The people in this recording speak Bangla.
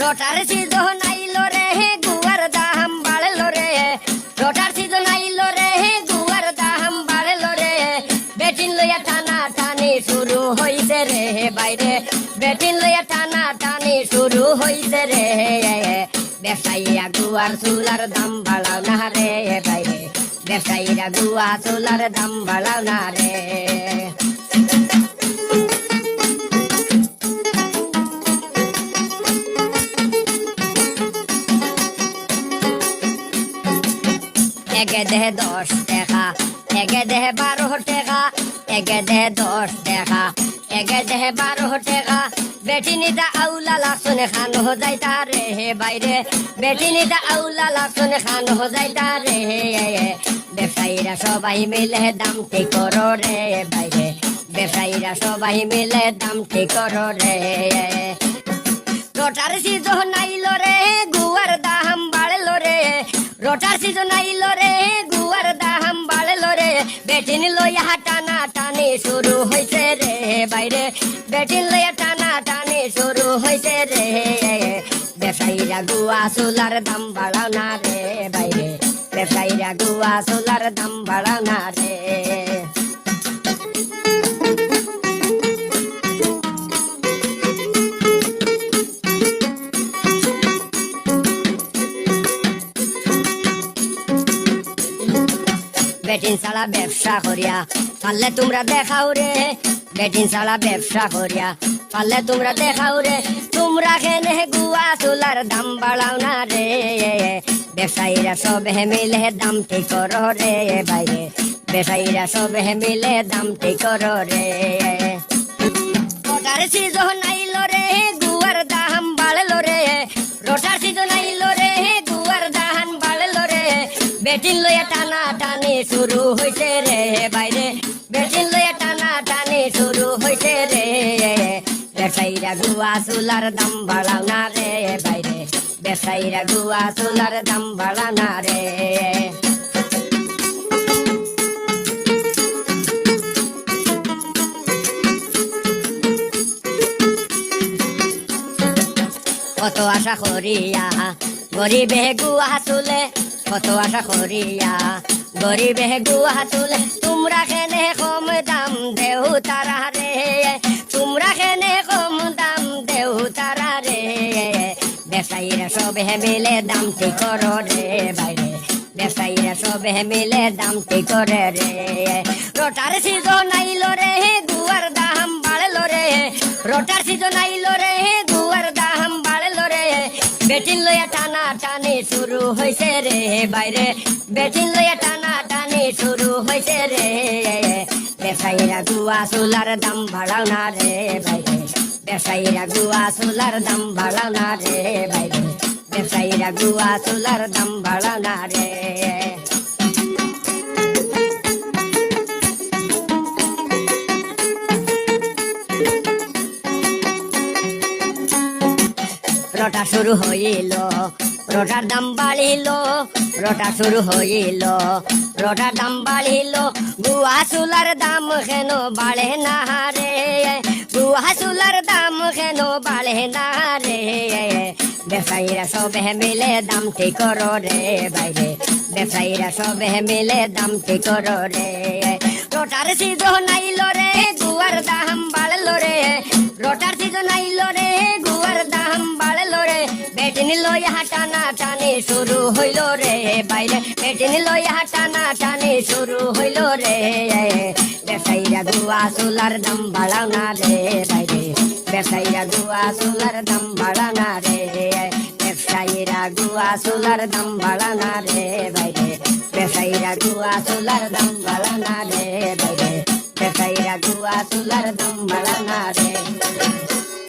রোটার সিজন আইলো রে গুয়ার দাম বাড়লো রে রোটার সিজন আইলো রে গুয়ার দাম বাড়লো রে বেটিন লইয়া টানা টানি শুরু হইছে রে বাইরে বেটিন লইয়া টানা টানি শুরু হইছে রে ব্যবসায়ীরা গুয়ার চুলার দাম বাড়াও না রে বাইরে ব্যবসায়ীরা গুয়া চুলার দাম বাড়াও না রে একে দেহে দশ টাকা একে দেহে বারো টাকা, একে দেহে দশ টাকা একে দেহে বারো টাকা। বেটিনিটা আউলা লাসনে খান হো যাইতা রে হে বাইরে বেটি বেটিনিটা আউলা লাসনে খান হো যাইতা রে হে ব্যবসায়ীরা সবাই মিলে দাম ঠিক করো রে বাইরে ব্যবসায়ীরা সবাই মিলে দাম ঠিক করো রে বেটিন লইয়া টানা টানি শুরু হইছে রে বাইরে। বেটিন লইয়া টানা টানি শুরু হইছে রে। ব্যবসায়ীরা গুয়া সোলার দাম বাড়াও না রে বাইরে। ব্যবসায়ীরা গুয়া সোলার দাম বাড়াও না রে। বেটিন সালা ব্যবসা করিয়া, পারলে তোমরা দেখাও রে। বেটিন সালা ব্যবসা করিয়া, পারলে তোমরা দেখাও রে। তোমরা কেনে গুয়া চুলার দাম বাড়াও না রে। ব্যবসায়ীরা সব মিলে দাম ঠিক করো রে বাইরে। ব্যবসায়ীরা সব মিলে দাম ঠিক করো রে। সিজন বেটিন লইয়া টানা টানি শুরু হইছে রে বাইরে। বেটিন লইয়া টানা টানি শুরু হইছে রে। ব্যবসায়ীরা গুয়া চুলার দাম বাড়াও না রে বাইরে। ব্যবসায়ীরা গুয়া চুলার দাম বাড়াও না রে। কত আশা করিয়া গরিবে গুয়া তুলে কত আশা করিয়া। গরিবে গুয়া তুলে তোমরা কেনে কম দাম দেও তারা রে। তোমরা কেনে কম দাম দেও তারা রে। ব্যবসায়ীরা সবে মিলে দাম ঠিক করো রে বাইরে। ব্যবসায়ীরা সবে মিলে দাম ঠিক করে রে। রোটার সিজন আইলো রে গুয়ার দাম বাড়লো রে। রোটার সিজন আইলো রে টানা শুরু হইছে রে বাইরে। বেটিন লইয়া টানা টানি শুরু হইছে রে। ব্যবসায়ীরা গুয়া চুলার দাম বাড়াও না রে বাইরে। ব্যবসায়ীরা গুয়া চুলার দাম বাড়াও না রে বাইরে। ব্যবসায়ীরা গুয়া চুলার দাম বাড়াও না রে। রটা শুরু হইল রটার দাম বাড়িল রটা শুরু হইল। রটার দাম বাড়িল গুয়া চুলার দাম কেন বাড়ে না রে? গুয়া চুলার দাম কেন বাড়ে না রে? ব্যবসায়ীরা সবে মিলে দাম ঠিক করো রে বাইরে? ব্যবসায়ীরা সবে মিলে দাম ঠিক করো রে? রোটার সিজন আইলো রে বেটিনি লইয়া টানা টানি শুরু হইল রে বাইরে। বেটিনি লইয়া টানা টানি শুরু হইল রে। ব্যবসায়ীরা গুয়া চুলার দাম বাড়াও না রে বাইরে। ব্যবসায়ীরা গুয়া চুলার দাম বাড়াও না রে। ব্যবসায়ীরা গুয়া চুলার দাম বাড়াও না রে বাইরে। ব্যবসায়ীরা গুয়া চুলার দাম বাড়াও না রে বাইরে। ব্যবসায়ীরা গুয়া চুলার দাম বাড়াও না রে।